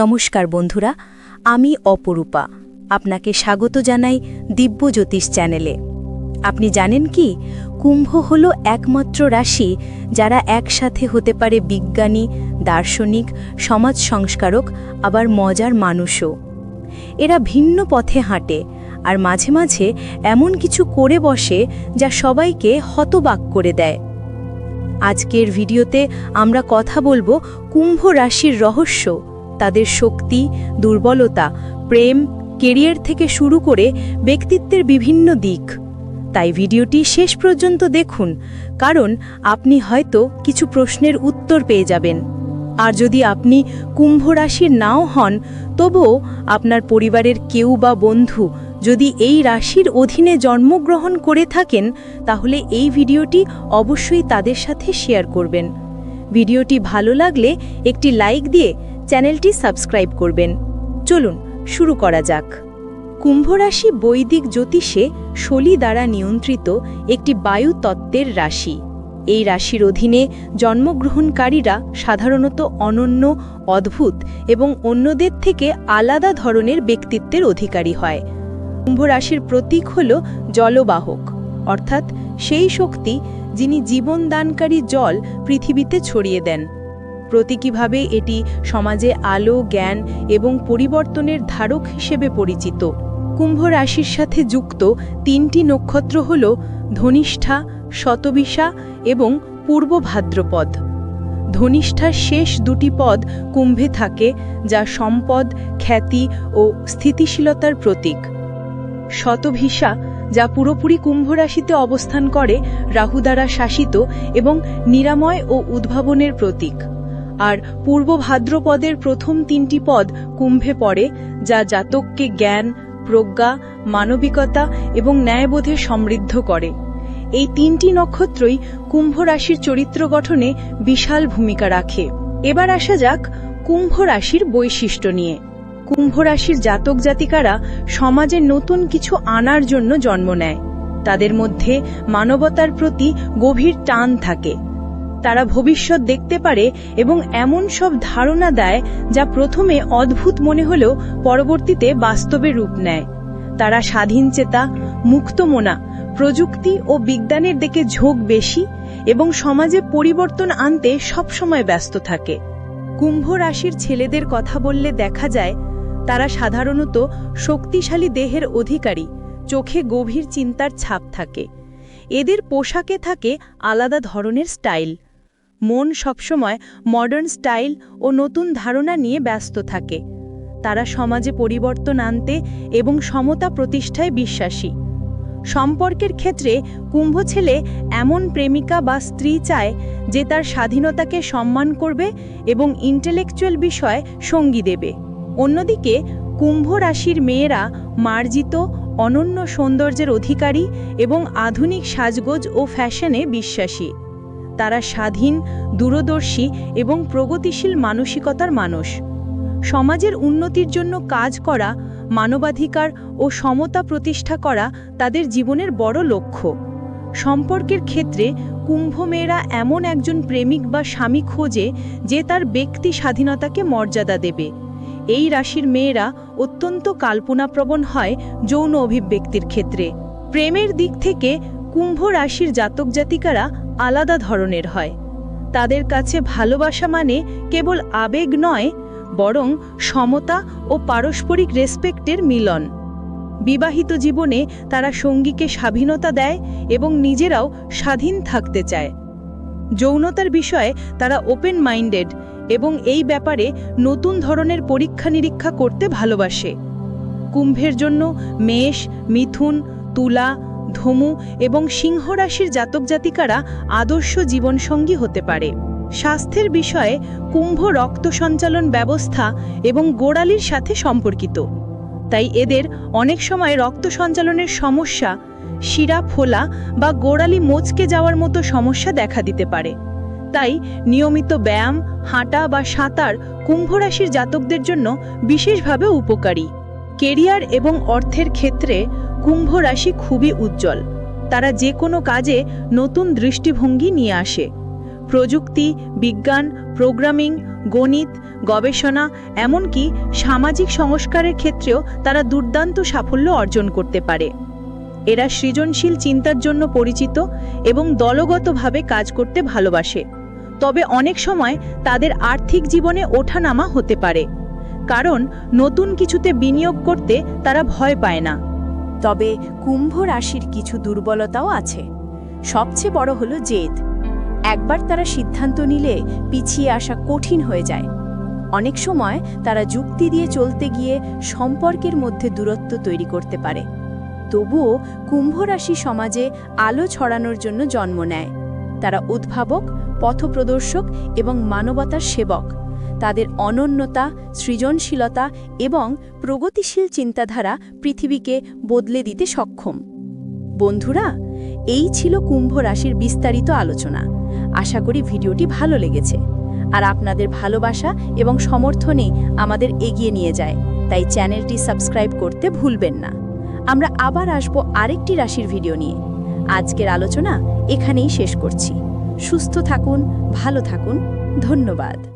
নমস্কার বন্ধুরা, আমি অপরূপা। আপনাকে স্বাগত জানাই দিব্য জ্যোতিষ চ্যানেলে। আপনি জানেন কি, কুম্ভ হল একমাত্র রাশি যারা একসাথে হতে পারে বিজ্ঞানী, দার্শনিক, সমাজ সংস্কারক, আবার মজার মানুষও। এরা ভিন্ন পথে হাঁটে আর মাঝে মাঝে এমন কিছু করে বসে যা সবাইকে হতবাক করে দেয়। আজকের ভিডিওতে আমরা কথা বলব কুম্ভ রাশির রহস্য তাদের শক্তি, দুর্বলতা, প্রেম, কেরিয়ার থেকে শুরু করে ব্যক্তিত্বের বিভিন্ন দিক। তাই ভিডিওটি শেষ পর্যন্ত দেখুন, কারণ আপনি হয়তো কিছু প্রশ্নের উত্তর পেয়ে যাবেন। আর যদি আপনি কুম্ভ রাশির নাও হন, তবুও আপনার পরিবারের কেউ বা বন্ধু যদি এই রাশির অধীনে জন্মগ্রহণ করে থাকেন, তাহলে এই ভিডিওটি অবশ্যই তাদের সাথে শেয়ার করবেন। ভিডিওটি ভালো লাগলে একটি লাইক দিয়ে চ্যানেলটি সাবস্ক্রাইব করবেন। চলুন, শুরু করা যাক। কুম্ভরাশি বৈদিক জ্যোতিষে শলি দ্বারা নিয়ন্ত্রিত একটি বায়ু তত্ত্বের রাশি। এই রাশির অধীনে জন্মগ্রহণকারীরা সাধারণত অনন্য, অদ্ভুত এবং অন্যদের থেকে আলাদা ধরনের ব্যক্তিত্বের অধিকারী হয়। কুম্ভরাশির প্রতীক হল জলবাহক, অর্থাৎ সেই শক্তি যিনি জীবনদানকারী জল পৃথিবীতে ছড়িয়ে দেন। প্রতীকীভাবে এটি সমাজে আলো, জ্ঞান এবং পরিবর্তনের ধারক হিসেবে পরিচিত। কুম্ভ রাশির সাথে যুক্ত তিনটি নক্ষত্র হল ধনিষ্ঠা, শতবিশা এবং পূর্ব ভাদ্রপদ। ধনিষ্ঠার শেষ দুটি পদ কুম্ভে থাকে, যা সম্পদ, খ্যাতি ও স্থিতিশীলতার প্রতীক। শতভিসা যা পুরোপুরি কুম্ভ রাশিতে অবস্থান করে, রাহু দ্বারা শাসিত এবং নিরাময় ও উদ্ভাবনের প্রতীক। আর পূর্ব ভাদ্রপদের প্রথম তিনটি পদ কুম্ভে পড়ে, যা জাতককে জ্ঞান, প্রজ্ঞা, মানবিকতা এবং ন্যায়বোধে সমৃদ্ধ করে। এই তিনটি নক্ষত্রই কুম্ভ রাশির চরিত্র গঠনে বিশাল ভূমিকা রাখে। এবার আসা যাক কুম্ভ রাশির বৈশিষ্ট্য নিয়ে। কুম্ভ রাশির জাতক জাতিকারা সমাজে নতুন কিছু আনার জন্য জন্ম নেয়। তাদের মধ্যে মানবতার প্রতি গভীর টান থাকে। তারা ভবিষ্যৎ দেখতে পারে এবং এমন সব ধারণা দেয় যা প্রথমে অদ্ভুত মনে হলেও পরবর্তীতে বাস্তবে রূপ নেয়। তারা স্বাধীন চেতা মুক্তমনা প্রযুক্তি ও বিজ্ঞানের দিকে ঝোঁক বেশি এবং সমাজে পরিবর্তন আনতে সবসময় ব্যস্ত থাকে। কুম্ভ রাশির ছেলেদের কথা বললে দেখা যায়, তারা সাধারণত শক্তিশালী দেহের অধিকারী, চোখে গভীর চিন্তার ছাপ থাকে। এদের পোশাকে থাকে আলাদা ধরনের স্টাইল। মন সবসময় মডার্ন স্টাইল ও নতুন ধারণা নিয়ে ব্যস্ত থাকে। তারা সমাজে পরিবর্তন আনতে এবং সমতা প্রতিষ্ঠায় বিশ্বাসী। সম্পর্কের ক্ষেত্রে কুম্ভ ছেলে এমন প্রেমিকা বা স্ত্রী চায় যে তার স্বাধীনতাকে সম্মান করবে এবং ইন্টেলেকচুয়াল বিষয় সঙ্গী দেবে। অন্যদিকে কুম্ভ রাশির মেয়েরা মার্জিত, অনন্য সৌন্দর্যের অধিকারী এবং আধুনিক সাজগোজ ও ফ্যাশনে বিশ্বাসী। তারা স্বাধীন, দূরদর্শী এবং প্রগতিশীল মানসিকতার মানুষ। সমাজের উন্নতির জন্য কাজ করা, মানবাধিকার ও সমতা প্রতিষ্ঠা করা তাদের জীবনের বড় লক্ষ্য। সম্পর্কের ক্ষেত্রে কুম্ভ মেয়েরা এমন একজন প্রেমিক বা স্বামী খোঁজে যে তার ব্যক্তি স্বাধীনতাকে মর্যাদা দেবে। এই রাশির মেয়েরা অত্যন্ত কাল্পনাপ্রবণ হয় যৌন অভিব্যক্তির ক্ষেত্রে। প্রেমের দিক থেকে কুম্ভ রাশির জাতক জাতিকারা আলাদা ধরনের হয়। তাদের কাছে ভালোবাসা মানে কেবল আবেগ নয়, বরং সমতা ও পারস্পরিক রেসপেক্টের মিলন। বিবাহিত জীবনে তারা সঙ্গীকে স্বাধীনতা দেয় এবং নিজেরাও স্বাধীন থাকতে চায়। যৌনতার বিষয়ে তারা ওপেন মাইন্ডেড এবং এই ব্যাপারে নতুন ধরনের পরীক্ষা নিরীক্ষা করতে ভালোবাসে। কুম্ভের জন্য মেষ, মিথুন, তুলা ধমু এবং সিংহ রাশির জাতক জাতিকারা আদর্শ জীবনসঙ্গী হতে পারে। স্বাস্থ্যের বিষয়ে কুম্ভ রক্ত সঞ্চালন ব্যবস্থা এবং গোড়ালির সাথে সম্পর্কিত। তাই এদের অনেক সময় রক্ত সঞ্চালনের সমস্যা, শিরা ফোলা বা গোড়ালি মোচকে যাওয়ার মতো সমস্যা দেখা দিতে পারে। তাই নিয়মিত ব্যায়াম, হাঁটা বা সাঁতার কুম্ভ রাশির জাতকদের জন্য বিশেষভাবে উপকারী। কেরিয়ার এবং অর্থের ক্ষেত্রে কুম্ভ রাশি খুবই উজ্জ্বল। তারা যে কোনো কাজে নতুন দৃষ্টিভঙ্গি নিয়ে আসে। প্রযুক্তি, বিজ্ঞান, প্রোগ্রামিং, গণিত, গবেষণা, এমনকি সামাজিক সংস্কারের ক্ষেত্রেও তারা দুর্দান্ত সাফল্য অর্জন করতে পারে। এরা সৃজনশীল চিন্তার জন্য পরিচিত এবং দলগতভাবে কাজ করতে ভালোবাসে। তবে অনেক সময় তাদের আর্থিক জীবনে ওঠানামা হতে পারে। কারণ নতুন কিছুতে বিনিয়োগ করতে তারা ভয় পায় না। তবে কুম্ভ রাশির কিছু দুর্বলতাও আছে। সবচেয়ে বড় হলো জেদ। একবার তারা সিদ্ধান্ত নিলে পিছিয়ে আসা কঠিন হয়ে যায়। অনেক সময় তারা যুক্তি দিয়ে চলতে গিয়ে সম্পর্কের মধ্যে দূরত্ব তৈরি করতে পারে। তবুও কুম্ভ রাশি সমাজে আলো ছড়ানোর জন্য জন্ম নেয়। তারা উদ্ভাবক, পথপ্রদর্শক এবং মানবতার সেবক। তাদের অনন্যতা, সৃজনশীলতা এবং প্রগতিশীল চিন্তাধারা পৃথিবীকে বদলে দিতে সক্ষম। বন্ধুরা, এই ছিল কুম্ভ রাশির বিস্তারিত আলোচনা। আশা করি ভিডিওটি ভালো লেগেছে। আর আপনাদের ভালোবাসা এবং সমর্থনে আমাদের এগিয়ে নিয়ে যায়। তাই চ্যানেলটি সাবস্ক্রাইব করতে ভুলবেন না। আমরা আবার আসব আরেকটি রাশির ভিডিও নিয়ে। আজকের আলোচনা এখানেই শেষ করছি। সুস্থ থাকুন, ভালো থাকুন। ধন্যবাদ।